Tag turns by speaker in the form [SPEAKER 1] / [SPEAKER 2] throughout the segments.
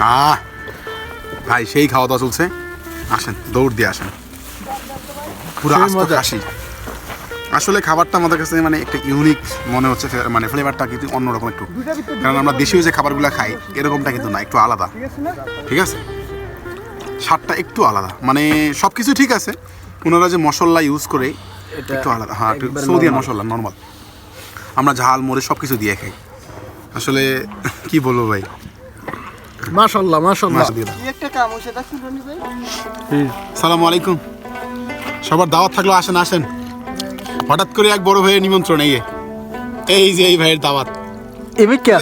[SPEAKER 1] আহ ভাই সেই খাওয়া দাওয়া চলছে। আসেন দৌড় দিয়ে আসেন। পুরো আস্ত খাসি আসলে খাবারটা আমাদের কাছে মানে একটা ইউনিক মনে হচ্ছে মানে ফ্লেভারটা কিন্তু অন্যরকম একটু। কারণ আমরা দেশীয় যে খাবারগুলো খাই এরকমটা কিন্তু না একটু আলাদা। ঠিক আছে? স্বাদটা একটু আলাদা। মানে সব কিছু ঠিক আছে ওনারা যে মশলা ইউজ করে একটু আলাদা। হ্যাঁ সৌদিয়ান মশলা নর্মাল আমরা ঝাল মরে সব কিছু দিয়ে খাই। আসলে কি বলব ভাই?
[SPEAKER 2] মাশাল্লাহ মাশাল্লাহ।
[SPEAKER 1] সালামু আলাইকুম। সবার দাওয়াত থাকল আসেন আসেন। হঠাৎ করে এক বড় ভাইয়ের নিমন্ত্রণ এই এই যে এই ভাইয়ের দাওয়াত।
[SPEAKER 2] এবার কে?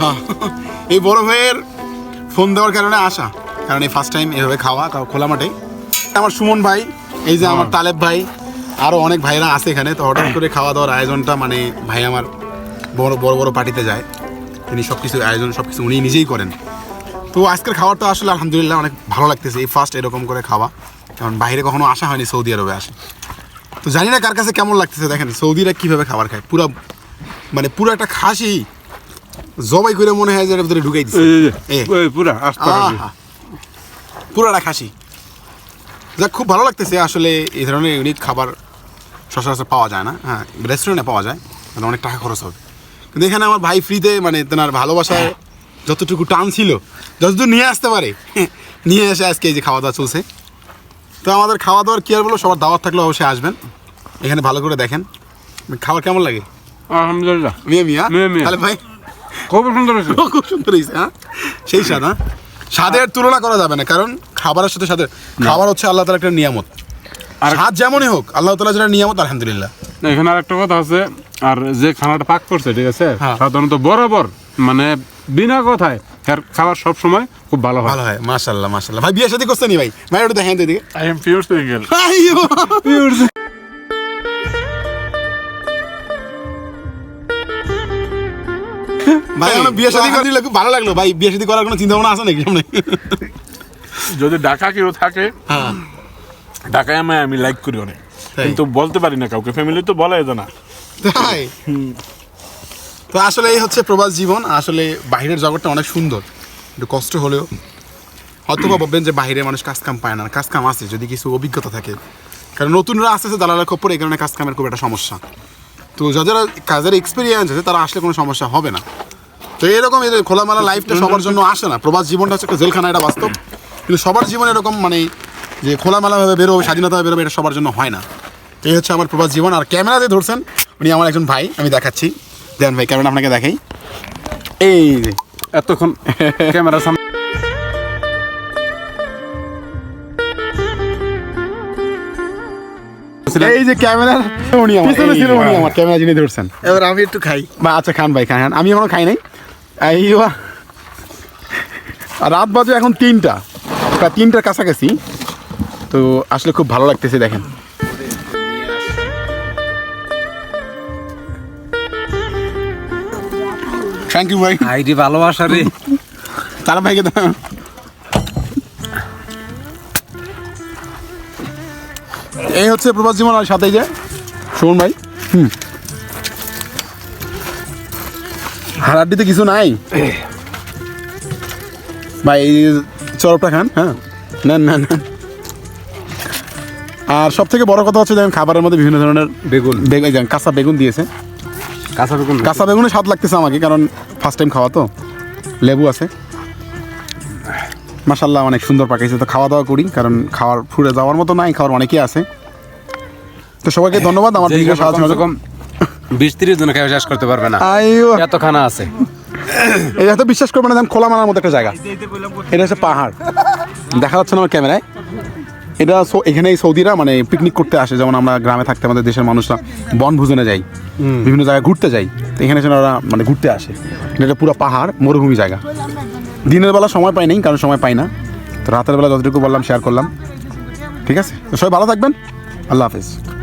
[SPEAKER 1] হ্যাঁ, এই বড় ভাইয়ের ফোন দেওয়ার কারণে আসা। কারণ এই ফার্স্ট টাইম এভাবে খাওয়া খোলা মাঠে। আমার সুমন ভাই এই যে আমার তালেব ভাই আরও অনেক ভাইরা আছে এখানে তো হঠাৎ করে খাওয়া দাওয়ার আয়োজনটা মানে ভাই আমার বড় বড় বড় পার্টিতে যায়। তিনি সব কিছু আয়োজন সব কিছু উনি নিজেই করেন। তো আজকের খাবারটা আসলে আলহামদুলিল্লাহ অনেক ভালো লাগতেছে এই ফার্স্ট এরকম করে খাওয়া। কারণ বাইরে কখনো আসা হয়নি সৌদি আরবে আসে। তো জানি না কার কাছে কেমন লাগতেছে দেখেন সৌদিরা কীভাবে খাবার খায়। পুরো মানে পুরো একটা খাসি জবাই করে মনে হয় যে ভিতরে ঢুকাই দিচ্ছে।
[SPEAKER 3] পুরা
[SPEAKER 1] পুরাটা খাসি। যাক খুব ভালো লাগতেছে আসলে এই ধরনের ইউনিক খাবার সচরাচর পাওয়া যায় না। হ্যাঁ রেস্টুরেন্টে পাওয়া যায় মানে অনেক টাকা খরচ হবে। কিন্তু এখানে আমার ভাই ফ্রিতে মানে তেনার ভালোবাসায় যতটুকু টান ছিল যতদূর নিয়ে আসতে পারে নিয়ে এসে আজকে এই যে খাওয়া দাওয়া চলছে। তো আমাদের খাওয়া দাওয়ার কী আর বলো সবার দাওয়াত থাকলে অবশ্যই আসবেন। এখানে ভালো করে দেখেন। খাবার কেমন লাগে?
[SPEAKER 3] আলহামদুলিল্লাহ।
[SPEAKER 1] মিয়া মিয়া?
[SPEAKER 3] মিয়া মিয়া।
[SPEAKER 1] তাহলে ভাই
[SPEAKER 3] খুব সুন্দর হয়েছে।
[SPEAKER 1] খুব সুন্দর হয়েছে হ্যাঁ? সেই স্বাদ হ্যাঁ? স্বাদের তুলনা করা যাবে না কারণ খাবারের সাথে সাথে খাবার হচ্ছে আল্লাহ তালা একটা নিয়ামত।
[SPEAKER 3] আর-
[SPEAKER 1] স্বাদ যেমনই হোক আল্লাহ তালা যেটা নিয়ামত আলহামদুলিল্লাহ।
[SPEAKER 3] এখানে আর একটা কথা আছে আর যে খানাটা পাক করছে ঠিক আছে
[SPEAKER 1] হ্যাঁ।
[SPEAKER 3] সাধারণত বরাবর মানে বিনা কথায় এর খাবার সব সময় খুব ভালো হয়।
[SPEAKER 1] ভালো হয় মাশাল্লাহ মাশাল্লাহ ভাই বিয়ে নি ভাই? ভাই ওটা দেখেন তো এদিকে।
[SPEAKER 3] আই এম পিওর সিঙ্গেল
[SPEAKER 1] আইয়ো। ভাই আমার বিয়ে শাদী করে খুব ভালো লাগল। ভাই বিয়ে শাদী করার কোনো চিন্তা ভাবনা আছে নাকি সামনে?
[SPEAKER 3] যদি ঢাকা কেউ থাকে
[SPEAKER 1] হ্যাঁ।
[SPEAKER 3] ঢাকায় আমি আমি লাইক করি অনেক? কিন্তু বলতে পারি না কাউকে ফ্যামিলি তো বলাই যায় না।
[SPEAKER 1] তাই? তো আসলে এই হচ্ছে প্রবাস জীবন আসলে বাইরের জগৎটা অনেক সুন্দর। একটু কষ্ট হলেও। হয়তো বা ভাববেন যে বাইরে মানুষ কাজ কাম পায় না কাজ কাম আছে যদি কিছু অভিজ্ঞতা থাকে। কারণ নতুনরা আস্তে আস্তে দালালের খপ্পর এই কারণে কাজ কামের খুব একটা সমস্যা। তো যাদের কাজের এক্সপিরিয়েন্স আছে তারা আসলে কোনো সমস্যা হবে না। তো এরকম এই যে খোলামেলা লাইফটা সবার জন্য আসে না। প্রবাস জীবনটা হচ্ছে একটা জেলখানা এটা বাস্তব। কিন্তু সবার জীবন এরকম মানে যে খোলামেলাভাবে বেরোবে স্বাধীনতাভাবে বেরোবে এটা সবার জন্য হয় না। এই হচ্ছে আমার প্রবাস জীবন। আর ক্যামেরাতে ধরছেন উনি আমার একজন ভাই আমি দেখাচ্ছি। দেন ভাই ক্যামেরা আপনাকে দেখাই। এই যে
[SPEAKER 3] এতক্ষণ ক্যামেরার সামনে
[SPEAKER 1] এই যে ক্যামেরা উনি আমার পিছনে ছিল উনি আমার। ক্যামেরা যিনি ধরছেন।
[SPEAKER 2] এবার আমি একটু খাই।
[SPEAKER 1] বা আচ্ছা খান ভাই খান। আমি এখনও খাই নাই। এই রাত বাজে এখন তিনটা। প্রায় তিনটার কাছাকাছি। তো আসলে খুব ভালো লাগতেছে দেখেন। থ্যাংক ইউ ভাই।
[SPEAKER 4] আইডি ভালোবাসা রে।
[SPEAKER 1] তারা ভাইকে দাও। এই হচ্ছে প্রবাস জীবন আর সাথে যে শোন ভাই। হুম। হাড্ডিতে কিছু নাই? ভাই এই চরপটা খান হ্যাঁ? না না নেন। আর সব থেকে বড় কথা হচ্ছে যেমন খাবারের মধ্যে বিভিন্ন ধরনের
[SPEAKER 4] বেগুন।
[SPEAKER 1] বেগুন কাঁচা বেগুন দিয়েছে।
[SPEAKER 4] কাঁচা বেগুন
[SPEAKER 1] কাঁচা বেগুনের স্বাদ লাগতেছে আমাকে কারণ ফার্স্ট টাইম খাওয়া তো। লেবু আছে। মাসাল্লাহ অনেক সুন্দর পাকাইছে তো খাওয়া দাওয়া করি কারণ খাওয়ার ফুরে যাওয়ার মতো নাই খাওয়ার অনেকেই আছে। তো সবাইকে ধন্যবাদ আমার ভিডিও সাহায্য
[SPEAKER 4] বিশ তিরিশ জন খেয়ে শেষ করতে পারবে না। এত খানা আছে।
[SPEAKER 1] এই এত বিশ্বাস করবে না খোলা মানার মতো একটা জায়গা। এটা হচ্ছে পাহাড়। দেখা যাচ্ছে না আমার ক্যামেরায়। এটা সৌ- এখানে সৌদিরা মানে পিকনিক করতে আসে যেমন আমরা গ্রামে থাকতে আমাদের দেশের মানুষরা বনভোজনে যাই বিভিন্ন জায়গায় ঘুরতে যাই তো এখানে যেন ওরা মানে ঘুরতে আসে। এটা পুরো পাহাড় মরুভূমি জায়গা। দিনের বেলা সময় পাই নাই কারণ সময় পাই না। তো রাতের বেলা যতটুকু বললাম শেয়ার করলাম। ঠিক আছে? তো সবাই ভালো থাকবেন। আল্লাহ হাফিজ।